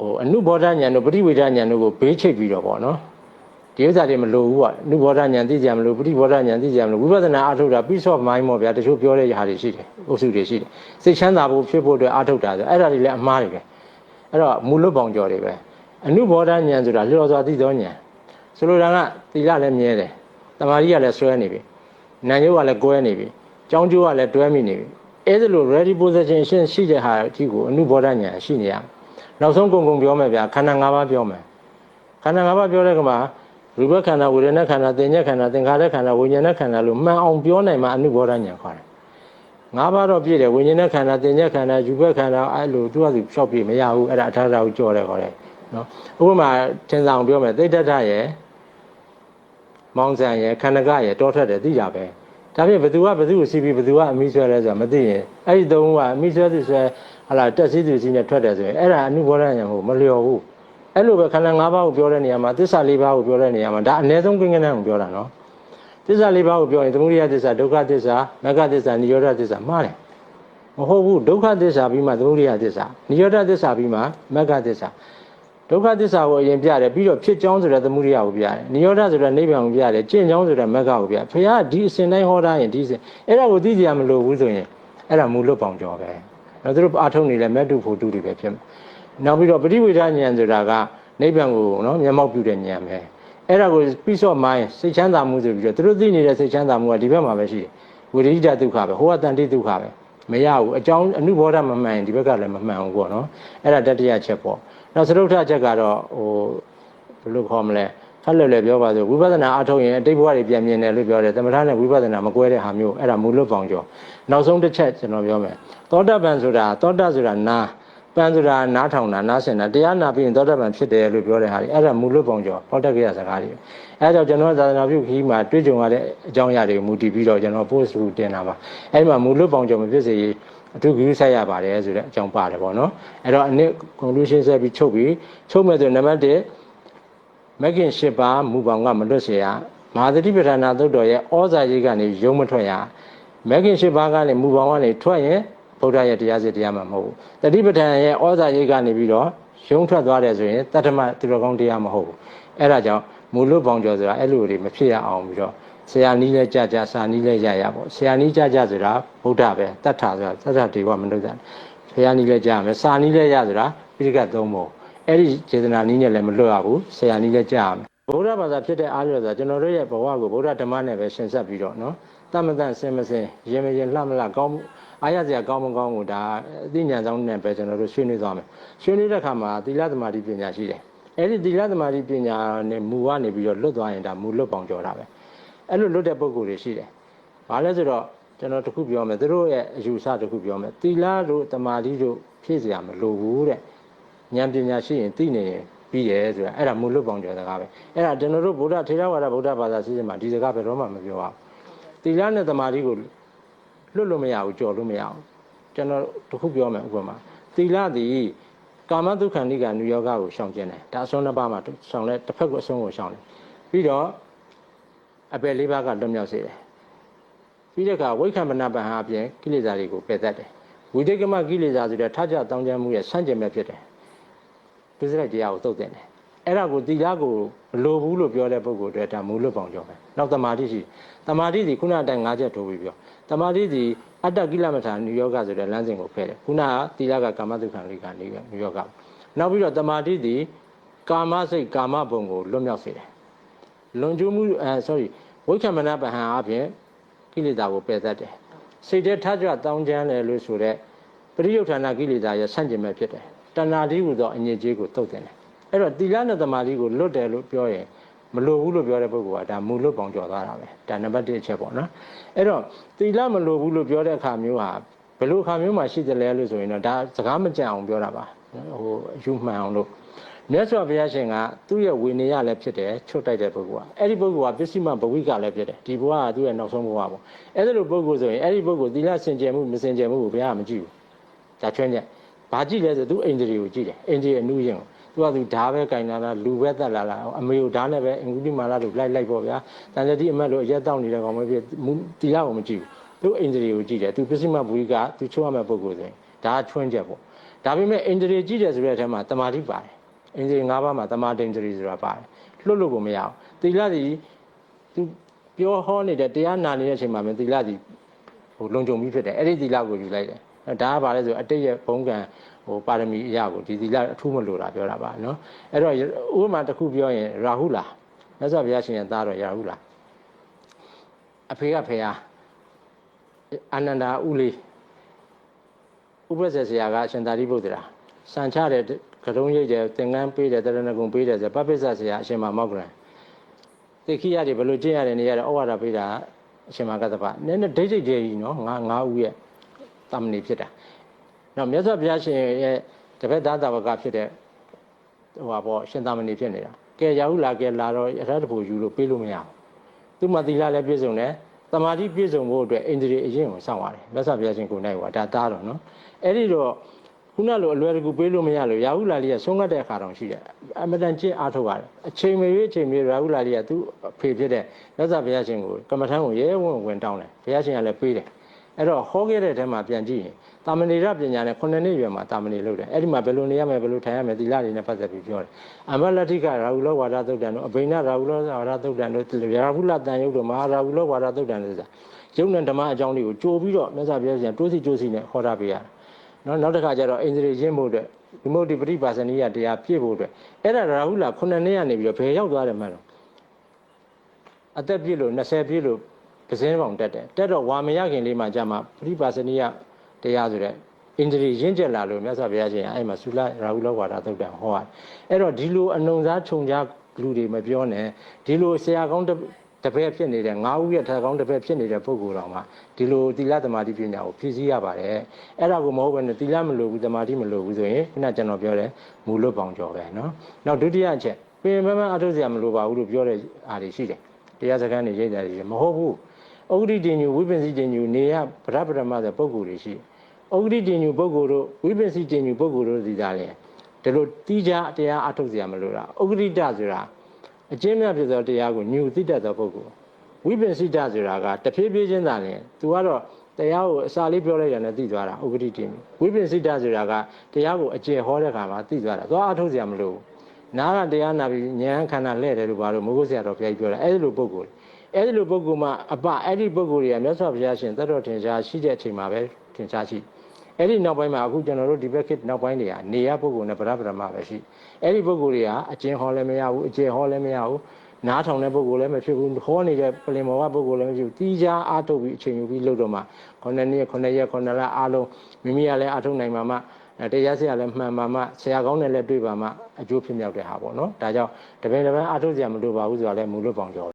ဟိုအနုဘောဓဉာဏ်တို့ပရိဝေဒဉာဏ်တို့ကိုဘေးချိတ်ပြီးတော့ပေါ့နော်ဒီဥစ္စာတွေမလိုဘူးပေါ့အနုဘောဓဉာဏ်သိကြမလို့ပရိဘောဓဉာဏ်သိကြမလို့ဝိပဿနာအထုတ်တာပြီးဆော့မိုင်းပေါ့ဗျာတချို့ပြောတဲ့ຢာတွေရှိတယ်အုပ်စုတွေရှိတယ်စိတ်ချမ်းသာဖို့ဖြစ်ဖို့အတွက်အထုတ်တာဆိုအဲ့ဒါတွေလည်းအမှားတွေပဲအဲ့တော့မူလွတ်ပေါင်ကြော်တွေပဲအနုဘောဓဉာဏ်ဆိုတာလျော်စွာသိသောဉာဏ်ဆိုလိုတာကသီလလည်းမြဲတယ်တမာရီကလည်းဆွဲနေပြီနာယုတ်ကလည်းကွဲနေပြီကြောင်းကျိုးကလည်းတွဲမိနေပြီအဲ့ဒါလို ready position ရှင်းရှိတဲ့ဟာအထိကိုအနုဘောဓဉာဏ်ရှိနေရမယ် နောက်ဆုံးကုန်ကုန်ပြောမယ်ဗျာခန္ဓာ၅ပါးပြောမယ်ခန္ဓာ၅ပါးပြောတဲ့ကမှာရူပခန္ဓာဝေဒနာခန္ဓာသင်ညက်ခန္ဓာသင်္ခါရခန္ဓာဝိညာဉ်နဲ့ခန္ဓာလို့မှန်အောင်ပြောနိုင်မှအနုဘောဓဉာဏ်ခေါ်တယ်ငါးပါးတော့ပြည့်တယ်ဝိညာဉ်နဲ့ခန္ဓာသင်ညက်ခန္ဓာယူဘက်ခန္ဓာအဲ့လိုသူကသူဖြောက်ပြမရဘူးအဲ့ဒါအထာရကိုကြော်တယ်ခေါ်တယ်နော်ဥပမာသင်္ဆောင်ပြောမယ်သိတ္တထရဲ့မောင်ဆန်ရဲ့ခန္ဓကရဲ့တောထွက်တယ်သိတာပဲ ဒါဖြင့်ဘသူကဘသူကိုစီးပြီးဘသူကအမိဆွဲလဲဆိုတာမသိရင်အဲ့ဒီသုံးကအမိဆွဲသူဆွဲဟာလာတက်စီးသူစီးနဲ့ထွက်တယ်ဆိုရင်အဲ့ဒါအနုဘောဓဉာဏ်ကိုမလျော်ဘူးအဲ့လိုပဲခန္ဓာ၅ပါးကိုပြောတဲ့နေရာမှာသစ္စာ၄ပါးကိုပြောတဲ့နေရာမှာဒါအ ਨੇ ဆုံးကိန်းကနန်းကိုပြောတာနော်သစ္စာ၄ပါးကိုပြောရင်သမုဒိယသစ္စာဒုက္ခသစ္စာမဂ္ဂသစ္စာនិရောဓသစ္စာမှားတယ်မဟုတ်ဘူးဒုက္ခသစ္စာပြီးမှသမုဒိယသစ္စာនិရောဓသစ္စာပြီးမှမဂ္ဂသစ္စာ ဒုက္ခသစ္စာကိုအရင်ပြတယ်ပြီးတော့ဖြစ်ကြောင်းဆိုတဲ့သမုဒိယကိုပြတယ်និရောဓဆိုတဲ့နိဗ္ဗာန်ကိုပြတယ်ကျင့်ကြောင်းဆိုတဲ့မဂ္ဂကိုပြတယ်ဖခင်ကဒီအစဉ်တိုင်းဟောတာရင်ဒီအစဉ်အဲ့ဒါကိုသိကြမလို့ဘူးဆိုရင်အဲ့ဒါမူလွတ်ပေါင်ကြောပဲအဲ့ဒါတို့အာထုံနေလဲမက်တုဖို့တုတွေပဲဖြစ်မှာနောက်ပြီးတော့ပရိဝေဒဉာဏ်ဆိုတာကနိဗ္ဗာန်ကိုနော်မျက်မှောက်ပြုတဲ့ဉာဏ်ပဲအဲ့ဒါကို peace of mind စိတ်ချမ်းသာမှုဆိုပြီးတော့သူတို့သိနေတဲ့စိတ်ချမ်းသာမှုကဒီဘက်မှာပဲရှိတယ်ဝိရိဒဒုက္ခပဲဟိုကတန်တိဒုက္ခပဲမရဘူးအကြောင်းအနုဘောဓမမှန်ရင်ဒီဘက်ကလည်းမမှန်ဘူးပေါ့နော်အဲ့ဒါတတိယချက်ပေါ့ နောက်သရုပ်ထချက်ကတော့ဟိုဘယ်လိုခေါ်မလဲဖတ်လို့လည်းပြောပါဆိုဝိပဿနာအထုတ်ရင်အတိတ်ဘဝတွေပြန်မြင်တယ်လို့ပြောတယ်သမထနဲ့ဝိပဿနာမကွဲတဲ့ဟာမျိုးအဲ့ဒါမူလွတ်ပေါင်ကျော်နောက်ဆုံးတစ်ချက်ကျွန်တော်ပြောမယ်သောတပန်ဆိုတာသောတဆိုတာနာပန်ဆိုတာနားထောင်တာနားဆင်တာတရားနာပြီးရင်သောတပန်ဖြစ်တယ်လို့ပြောတဲ့ဟာတွေအဲ့ဒါမူလွတ်ပေါင်ကျော်ဟောတတ်ကြရစကားတွေအဲ့ဒါကြောင့်ကျွန်တော်သာသနာပြုခီးမှာတွေ့ကြုံရတဲ့အကြောင်းအရာတွေကိုမူတည်ပြီးတော့ကျွန်တော် post လုပ်တင်တာပါအဲ့ဒီမှာမူလွတ်ပေါင်ကျော်မဖြစ်စေရေး အထူးဂရုစိုက်ရပါတယ်ဆိုတဲ့အကြောင်းပါတယ်ပေါ့နော်အဲ့တော့အနည်း conclusion ဆက်ပြီးချုပ်ပြီးချုပ်မဲ့ဆိုနံပါတ်1မဂ်ခင်၈ပါးမူပေါင်းကမလွတ်เสียရမဟာသတိပဋ္ဌာနာသုတ်တော်ရဲ့ဩဇာကြီးကနေရုံမထွက်ရမဂ်ခင်၈ပါးကနေမူပေါင်းကနေထွက်ရင်ဗုဒ္ဓရဲ့တရားစစ်တရားမှမဟုတ်ဘူးတတိပဋ္ဌာန်ရဲ့ဩဇာကြီးကနေပြီးတော့ရုံထွက်သွားတယ်ဆိုရင်တတ္တမသူတော်ကောင်းတရားမဟုတ်ဘူးအဲ့ဒါကြောင့်မူလွတ်ပေါင်းကျော်ဆိုတာအဲ့လိုတွေမဖြစ်ရအောင်ပြီးတော့ ဆရာနီးလဲကြကြစာနီးလဲရရပေါ့ဆရာနီးကြကြဆိုတာဗုဒ္ဓပဲတတ်တာဆိုတာသတ္တတေဝမနုဿာဆရာနီးလဲကြရမယ်စာနီးလဲရဆိုတာပိဋကတ်သုံးပုံအဲ့ဒီခြေတနာနီးနဲ့လည်းမလွတ်ရဘူးဆရာနီးလဲကြရမယ်ဗုဒ္ဓဘာသာဖြစ်တဲ့အားလျော်ဆိုတာကျွန်တော်တို့ရဲ့ဘဝကိုဗုဒ္ဓဓမ္မနဲ့ပဲရှင်းဆက်ပြီးတော့နော်တမတန်ဆင်းမဆင်းရင်မရင်လှမလှကောင်းအားရစရာကောင်းမကောင်းကိုဒါအသိဉာဏ်ဆောင်နဲ့ပဲကျွန်တော်တို့ဆွေးနွေးသွားမယ်ဆွေးနွေးတဲ့အခါမှာသီလသမာဓိပညာရှိတယ်အဲ့ဒီသီလသမာဓိပညာနဲ့မူကနေပြီးတော့လွတ်သွားရင်ဒါမူလွတ်ပေါင်ကြော်တာပဲ အဲ့လိုလွတ်တဲ့ပုံကိုယ်တွေရှိတယ်ဘာလဲဆိုတော့ကျွန်တော်တခုပြောမယ်သူတို့ရဲ့အယူဆတခုပြောမယ်သီလတို့တမာဓိတို့ဖြည့်စရာမလိုဘူးတဲ့ဉာဏ်ပညာရှိရင်သိနေရင်ပြီးတယ်ဆိုတာအဲ့ဒါမူလွတ်ပေါင်ကြော်စကားပဲအဲ့ဒါကျွန်တော်တို့ဗုဒ္ဓထေရဝါဒဗုဒ္ဓဘာသာစီစဉ်မှာဒီစကားဘယ်တော့မှမပြောပါဘူးသီလနဲ့တမာဓိကိုလွတ်လို့မရဘူးကြော်လို့မရဘူးကျွန်တော်တခုပြောမယ်ဥပမာသီလသည်ကာမတုခန္ဓိကနုယောဂကိုရှောင်ကျင်တယ်ဒါအစွန်းတစ်ပါးမှာရှောင်လဲတစ်ဖက်ကအစွန်းကိုရှောင်တယ်ပြီးတော့ အပယ်လေးပါးကလွတ်မြောက်စေတယ်ပြီးတဲ့အခါဝိက္ခမနပဟံအပြင်ကိလေသာတွေကိုပယ်တတ်တယ်ဝိတိတ်ကမကိလေသာဆိုတဲ့ထကြတောင်းကြမှုရဲ့ဆန့်ကျင်ဘက်ဖြစ်တယ်ပြစ္ဆုတ်တရားကိုသုတ်တင်တယ်အဲ့ဒါကိုသီလကိုမလိုဘူးလို့ပြောတဲ့ပုဂ္ဂိုလ်တွေဒါမူလွတ်ပေါင်ကြောပဲနောက်တမာတိရှိတမာတိဒီခုနအတိုင်း၅ချက်ထိုးပြီးပြောတမာတိဒီအတ္တကိလမထာနိယောဂဆိုတဲ့လမ်းစဉ်ကိုဖဲတယ်ခုနကသီလကကာမတုခံလေးကနေနိယောဂနောက်ပြီးတော့တမာတိဒီကာမစိတ်ကာမဘုံကိုလွတ်မြောက်စေတယ် လွန်ကျူးမှုအဲ sorry ဝိက္ခမနပဟံအပြင်ကိလေသာကိုပယ်တတ်တယ်စိတ်ထဲထကြွတောင်းကျမ်းတယ်လို့ဆိုတဲ့ပရိယုဌာဏကိလေသာရဲ့ဆန့်ကျင်ဘက်ဖြစ်တယ်တဏှာတိဟူသောအငြိကြီးကိုတုတ်တင်တယ်အဲ့တော့တိလနဲ့တမာတိကိုလွတ်တယ်လို့ပြောရင်မလိုဘူးလို့ပြောတဲ့ပုဂ္ဂိုလ်ကဒါမူလွတ်ပေါင်ကျော်သွားတာပဲဒါနံပါတ်1အချက်ပေါ့နော်အဲ့တော့တိလမလိုဘူးလို့ပြောတဲ့အခါမျိုးဟာဘယ်လိုအခါမျိုးမှာရှိတယ်လဲလို့ဆိုရင်တော့ဒါစကားမကြံအောင်ပြောတာပါဟိုအယူမှန်အောင်လို့ မြတ်စွာဘုရားရှင်ကသူ့ရဲ့ဝိနည်းလည်းဖြစ်တယ်ချွတ်တိုက်တဲ့ပုဂ္ဂိုလ်ကအဲ့ဒီပုဂ္ဂိုလ်ကပစ္စည်းမဘဝိကလည်းဖြစ်တယ်ဒီဘဝကသူ့ရဲ့နောက်ဆုံးဘဝပေါ့အဲ့ဒီလိုပုဂ္ဂိုလ်ဆိုရင်အဲ့ဒီပုဂ္ဂိုလ်သီလစင်ကြယ်မှုမစင်ကြယ်မှုကိုဘုရားကမကြည့်ဘူးဒါချွင်းချက်ဘာကြည့်လဲဆိုသူအိန္ဒြေကိုကြည့်တယ်အိန္ဒြေအနုယင်ကိုသူကသူဓာပဲကင်လာတာလူပဲတက်လာတာအမေကိုဓာနဲ့ပဲအင်္ဂုလိမာလာတို့လိုက်လိုက်ပေါ့ဗျာတန်တတိအမတ်တို့အရက်တောက်နေတဲ့ကောင်မဖြစ်တီလာကိုမကြည့်ဘူးသူအိန္ဒြေကိုကြည့်တယ်သူပစ္စည်းမဘူကသူချိုးရမယ့်ပုံကိုယ်ဆိုရင်ဒါချွင်းချက်ပေါ့ဒါပေမဲ့အင်္ဒြေကြီးတယ်ဆိုတဲ့အထက်မှာတမာတိပါတယ် အင်္ဒြေ၅ပါးမှာတမာတိန်္ဒြေဆိုတာပါတယ်လွတ်လို့ကိုမရအောင်သီလသည်သူပြောဟောနေတဲ့တရားနာနေတဲ့အချိန်မှာမင်းသီလသည်ဟိုလုံခြုံပြီးဖြစ်တယ်အဲ့ဒီသီလကိုယူလိုက်တယ်ဒါကဘာလဲဆိုအတိတ်ရဲ့ဘုံကံဟိုပါရမီအရာကိုဒီသီလအထူးမလို့တာပြောတာပါနော်အဲ့တော့ဥပမာတစ်ခုပြောရင်ရာဟုလာမြတ်စွာဘုရားရှင်ရဲ့သားတော်ရာဟုလာအဖေကဖေဟာအာနန္ဒာဥလေးဥပ္ပဇ္ဇဆရာကအရှင်သာရိပုတ္တရာစံချတဲ့ ကတုံးရိပ်တယ်သင်္ကန်းပေးတယ်တရဏဂုံပေးတယ်ဆိုပပိစ္ဆဆရာအရှင်မမောက္ကရံသိခိရတယ်ဘယ်လိုကျင့်ရတယ်နေရတယ်ဩဝါဒပေးတာအရှင်မကတ္တပနည်းနည်းဒိဋ္ဌိတည်းကြီးနော်ငါငါးဦးရဲ့တာမဏိဖြစ်တာနောက်မြတ်စွာဘုရားရှင်ရဲ့တပည့်သားတာဝကဖြစ်တဲ့ဟိုပါပေါ့ရှင်သာမဏေဖြစ်နေတာကဲရာဟုလာကဲလာတော့ရထတဖို့ယူလို့ပေးလို့မရဘူးသူမှသီလလည်းပြည့်စုံတယ်တမာတိပြည့်စုံဖို့အတွက်အိန္ဒြေအရင်ကိုစောင့်ရတယ်မြတ်စွာဘုရားရှင်ကိုယ်နိုင်ကဒါသားတော့နော်အဲ့ဒီတော့ ခုနလိုအလွယ်တကူပေးလို့မရလို့ရာဟုလာလေးကဆုံးငတ်တဲ့အခါတောင်ရှိတယ်အမတန်ကျင့်အားထုတ်ရတယ်အချိန်မရွေးအချိန်မရွေးရာဟုလာလေးကသူ့အဖေဖြစ်တဲ့မြတ်စွာဘုရားရှင်ကိုကမ္မထမ်းကိုရဲဝင်ဝင်တောင်းတယ်ဘုရားရှင်ကလည်းပေးတယ်အဲ့တော့ဟောခဲ့တဲ့ထဲမှာပြန်ကြည့်ရင်တာမဏေရပညာနဲ့9နှစ်ရွယ်မှာတာမဏေလုပ်တယ်အဲ့ဒီမှာဘယ်လိုနေရမလဲဘယ်လိုထိုင်ရမလဲသီလတွေနဲ့ပတ်သက်ပြီးပြောတယ်အမလတ္ထိကရာဟုလောဝါဒသုတ်တံတို့အဘိနရာဟုလောဝါဒသုတ်တံတို့ရာဟုလတန်ယုတ်တို့မဟာရာဟုလောဝါဒသုတ်တံတို့ဆိုတာယုံနဲ့ဓမ္မအကြောင်းတွေကိုကြိုးပြီးတော့မြတ်စွာဘုရားရှင်တိုးစီတိုးစီနဲ့ဟောတာပေးရတယ် နော်နောက်တစ်ခါကျတော့အိန္ဒြေရင်းဖို့အတွက်ဒီမုတ်တိပရိပါစနိယတရားပြည့်ဖို့အတွက်အဲ့ဒါရာဟုလ9နှစ်ကနေပြီးတော့ဘယ်ရောက်သွားတယ်မှန်းတော့အသက်ပြည့်လို့20ပြည့်လို့ပဇင်းပေါင်တက်တယ်တက်တော့ဝါမရခင်လေးမှကြာမှပရိပါစနိယတရားဆိုတဲ့အိန္ဒြေရင်းကျက်လာလို့မြတ်စွာဘုရားရှင်အဲ့မှာသုလရာဟုလောဝါဒသုတ်တံဟောရတယ်အဲ့တော့ဒီလိုအနုံစားခြုံကြလူတွေမပြောနဲ့ဒီလိုဆရာကောင်း တပည့်ဖြစ်နေတဲ့ငါးဦးရဲ့ထက်ကောင်းတပည့်ဖြစ်နေတဲ့ပုဂ္ဂိုလ်တော်မှာဒီလိုသီလသမာဓိပညာကိုဖြည့်ဆည်းရပါတယ်အဲ့ဒါကိုမဟုတ်ဘဲနဲ့သီလမလိုဘူးသမာဓိမလိုဘူးဆိုရင်ခုနကျွန်တော်ပြောတယ်မူလွတ်ပေါင်ကြော်ပဲเนาะနောက်ဒုတိယအချက်ပင်မမအထုစရာမလိုပါဘူးလို့ပြောတဲ့အားတွေရှိတယ်တရားစခန်းတွေရိတ်တာတွေမဟုတ်ဘူးဩဂိတင်ညူဝိပ္ပင်စီတင်ညူနေရဗရပရမဆိုပုဂ္ဂိုလ်တွေရှိဩဂိတင်ညူပုဂ္ဂိုလ်တို့ဝိပ္ပင်စီတင်ညူပုဂ္ဂိုလ်တို့ဒီသားလေဒီလိုတီးခြားတရားအထုစရာမလိုတာဩဂိတဆိုတာ အကျဉ်းများဖြစ်သောတရားကိုညူသိတတ်သောပုဂ္ဂိုလ်ဝိပ္ပင်စိတဆိုတာကတဖြည်းဖြည်းချင်းသာလင်သူကတော့တရားကိုအစာလေးပြောလိုက်ရတဲ့သိသွားတာဥပဒိတင်ဝိပ္ပင်စိတဆိုတာကတရားကိုအကျယ်ဟောတဲ့ခါမှာသိသွားတာသွားအထုတ်စရာမလိုဘူးနားကတရားနာပြီးဉာဏ်ခန္ဓာလဲ့တယ်လို့ဘာလို့မဟုတ်ဆရာတော်ဘုရားကြီးပြောတာအဲ့ဒီလိုပုဂ္ဂိုလ်အဲ့ဒီလိုပုဂ္ဂိုလ်မှာအပအဲ့ဒီပုဂ္ဂိုလ်တွေကမြတ်စွာဘုရားရှင်တတ်တော်ထင်ရှားရှိတဲ့အချိန်မှာပဲထင်ရှားရှိ အဲ့ဒီနောက်ပိုင်းမှာအခုကျွန်တော်တို့ဒီဘက်ခေတ်နောက်ပိုင်းတွေကနေရပုဂ္ဂိုလ်နဲ့ဗရဗရမပဲရှိအဲ့ဒီပုဂ္ဂိုလ်တွေကအကျဉ်ဟောလည်းမရဘူးအကျယ်ဟောလည်းမရဘူးနားထောင်တဲ့ပုဂ္ဂိုလ်လည်းမဖြစ်ဘူးဟောနေတဲ့ပလင်မောကပုဂ္ဂိုလ်လည်းမဖြစ်ဘူးတီးခြားအားထုတ်ပြီးအချိန်ယူပြီးလုပ်တော့မှ9နှစ်9ရက်9လအားလုံးမိမိကလည်းအားထုတ်နိုင်မှာမှတရားစရာလည်းမှန်ပါမှဆရာကောင်းနဲ့လည်းတွေ့ပါမှအကျိုးဖြစ်မြောက်တဲ့ဟာပေါ့နော်ဒါကြောင့်တပင်တပန်းအားထုတ်စရာမလိုပါဘူးဆိုတာလည်းမူလို့ပေါင်ကြော